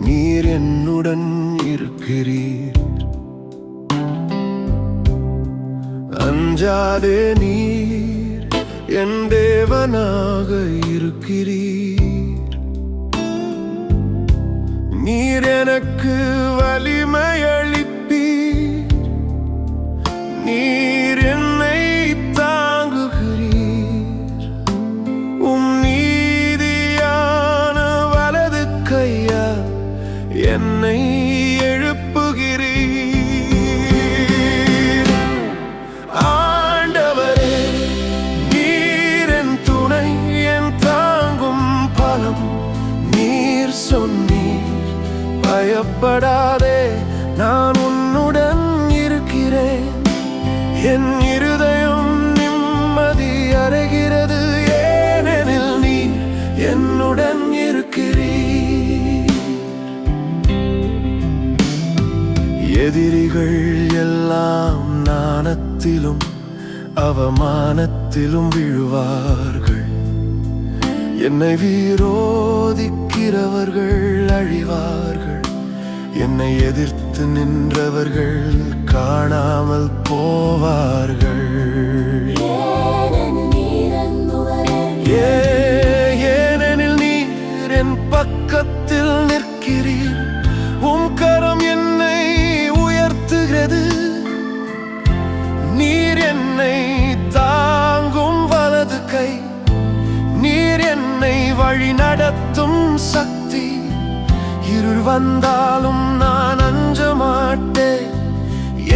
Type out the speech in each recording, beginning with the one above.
நீர் என்னுடன் இருக்கிறீர். அஞ்சாதே நீர் என் தேவனாக இருக்கிறீர். நீர் எனக்கு நீர் சொன்னீர். பயப்படாதே நான் உன்னுடன் இருக்கிறேன். என் இருதயம் நிம்மதி அறைகிறது ஏனெனில் நீ என்னுடன் இருக்கிறீர். எதிரிகள் எல்லாம் நாணத்திலும் அவமானத்திலும் விழுவார்கள். என்னை வீரோதிக்கிறவர்கள் அழிவார்கள். என்னை எதிர்த்து நின்றவர்கள் காணாமல் போவார்கள். ஏனெனில் நீர் என் பக்கத்தில் நிற்கிறீர். உம் கரம் என்னை உயர்த்துகிறது. நீர் என்னை வழி நடத்தும் சக்தி. இருள் வந்தாலும் நான் அஞ்ச மாட்டேன்.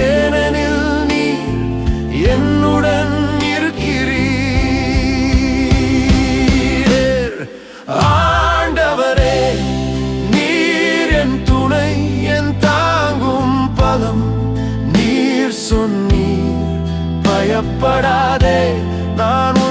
ஏனெனில் நீ என்னுடன் இருக்கிறீர். ஆண்டவரே நீர் என் துணை என் தாங்கும் பலம். நீர் சொன்னீர். பயப்படாதே நான்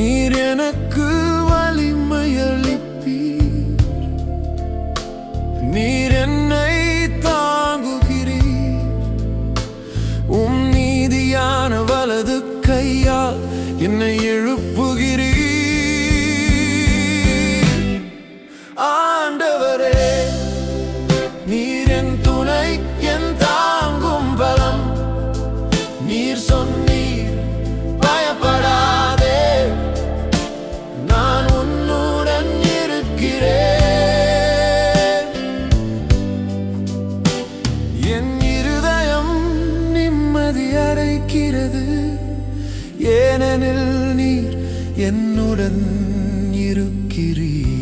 நீர் எனக்கு வலிமையளிப்பீர். நீர் என்னை தாங்குகிறீர். உம் நீதியான வலது கையால் என்னை எழுப்ப என் இருதயம் நிம்மதி அடைக்கிறது. ஏனெனில் நீர் என்னுடன் இருக்கிறீர்.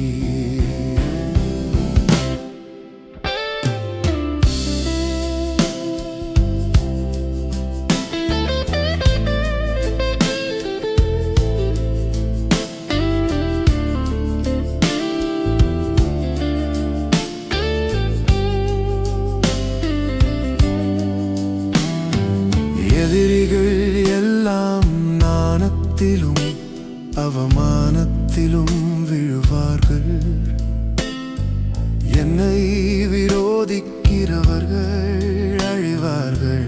அழுகிறவர்கள் அழிவார்கள்.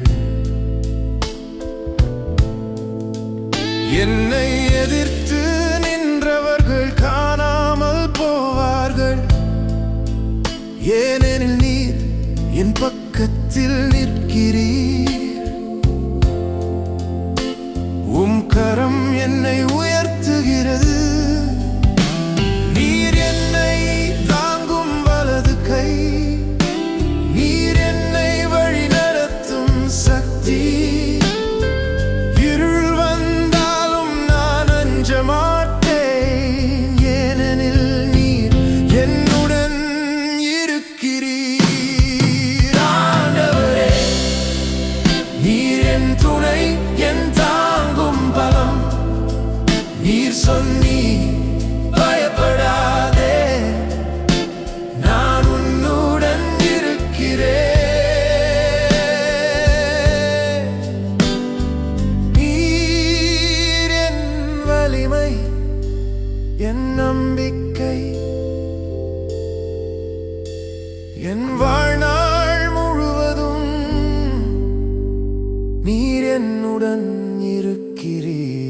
என்னை எதிர்த்து நின்றவர்கள் காணாமல் போவார்கள். ஏனெனில் நீர் என் பக்கத்தில் நிற்கிறீர். சொல்லி பயப்படாதே. நான் உன்னுடன் இருக்கிறேன். நீர் என் வலிமை என் நம்பிக்கை. என் வாழ்நாள் முழுவதும் நீர் என்னுடன் இருக்கிறீர்.